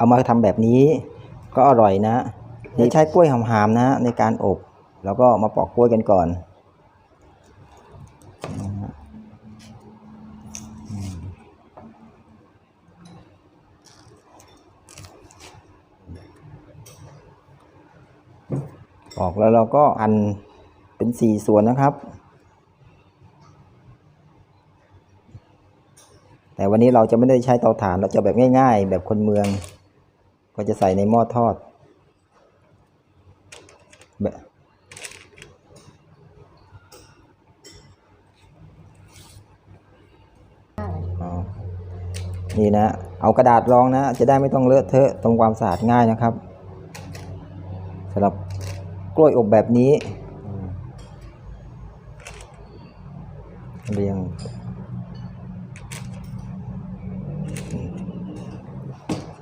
เอามาทำแบบนี้ก็อร่อยนะนี่ใช้กล้วยหอมๆนะในการอบ แล้วก็มาปอกกล้วยกันก่อนออกแล้วเราก็อันเป็นสี่ส่วนนะครับ แต่วันนี้เราจะไม่ได้ใช้เตาถ่านเราจะแบบง่าย ๆ แบบคนเมือง ก็จะใส่ในหม้อทอดแบบอ๋อนี่นะ เอากระดาษรองนะ จะได้ไม่ต้องเลอะเทอะตรงความสะอาดง่ายนะครับสำหรับกล้วยอบแบบนี้อืมเรียง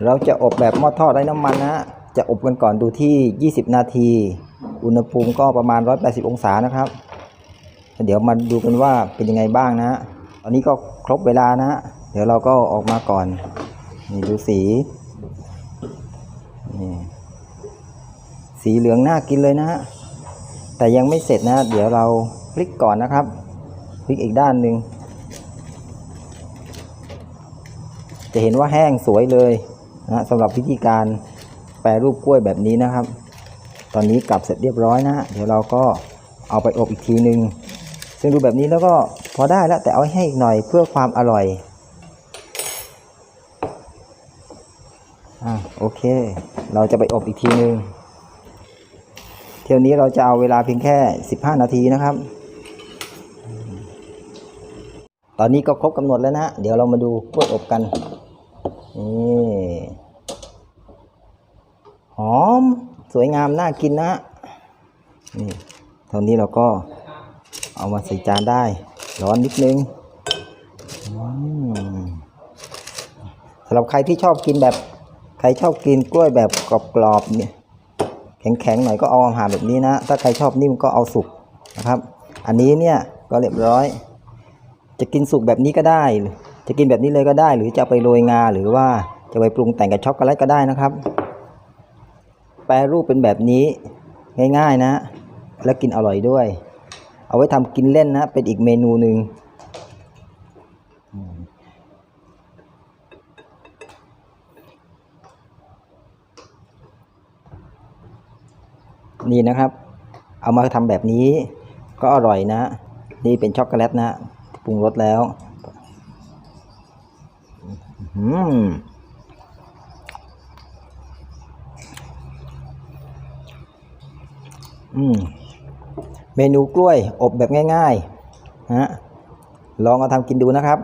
เราจะอบแบบหม้อทอดไร้น้ำมันนะจะอบกันก่อนดูที่ 20 นาที อุณหภูมิก็ประมาณ 180 องศานะครับ เดี๋ยวมาดูกันว่าเป็นยังไงบ้างนะ ตอนนี้ก็ครบเวลานะ เดี๋ยวเราก็ออกมาก่อน นี่ดูสี นี่ สีเหลืองน่ากินเลยนะฮะแต่ยังไม่เสร็จนะ เดี๋ยวเราพลิกก่อนนะครับ พลิกอีกด้านหนึ่ง จะเห็นว่าแห้งสวยเลย นะสำหรับวิธีการแปรรูปกล้วยแบบนี้นะครับ ตอนนี้กลับเสร็จเรียบร้อยนะ เดี๋ยวเราก็เอาไปอบอีกทีหนึ่งซึ่งดูแบบนี้แล้วก็พอได้แล้วแต่เอาให้อีกหน่อยเพื่อความอร่อยอะโอเค เราจะไปอบอีกทีหนึ่งเที่ยวนี้เราจะเอาเวลาเพียงแค่ 15 นาทีนะครับ ตอนนี้ก็ครบกำหนดแล้วนะ เดี๋ยวเรามาดูกล้วยอบกันนี่หอม สวยงามน่ากินนะนี่เท่านี้เราก็เอามาใส่จานได้ ร้อนนิดนึงสำหรับใครที่ชอบกินแบบ ใครชอบกินกล้วยแบบกรอบๆเนี่ยแข็งๆหน่อยก็เอาอาหารแบบนี้นะ ถ้าใครชอบนิ่มก็เอาสุกนะครับ อันนี้เนี่ยก็เรียบร้อย จะกินสุกแบบนี้ก็ได้ จะกินแบบนี้เลยก็ได้ หรือจะไปโรยงาหรือว่าจะไปปรุงแต่งกับช็อกโกแลตก็ได้นะครับ แปรรูปเป็นแบบนี้ง่ายๆนะ แล้วกินอร่อยด้วย เอาไว้ทำกินเล่นนะ เป็นอีกเมนูหนึ่งนี่นะครับ เอามาทำแบบนี้ก็อร่อยนะ นี่เป็นช็อกโกแลตนะปรุงรสแล้ว อืม อืม เมนูกล้วยอบแบบง่ายๆฮะลองเอาทำกินดูนะครับ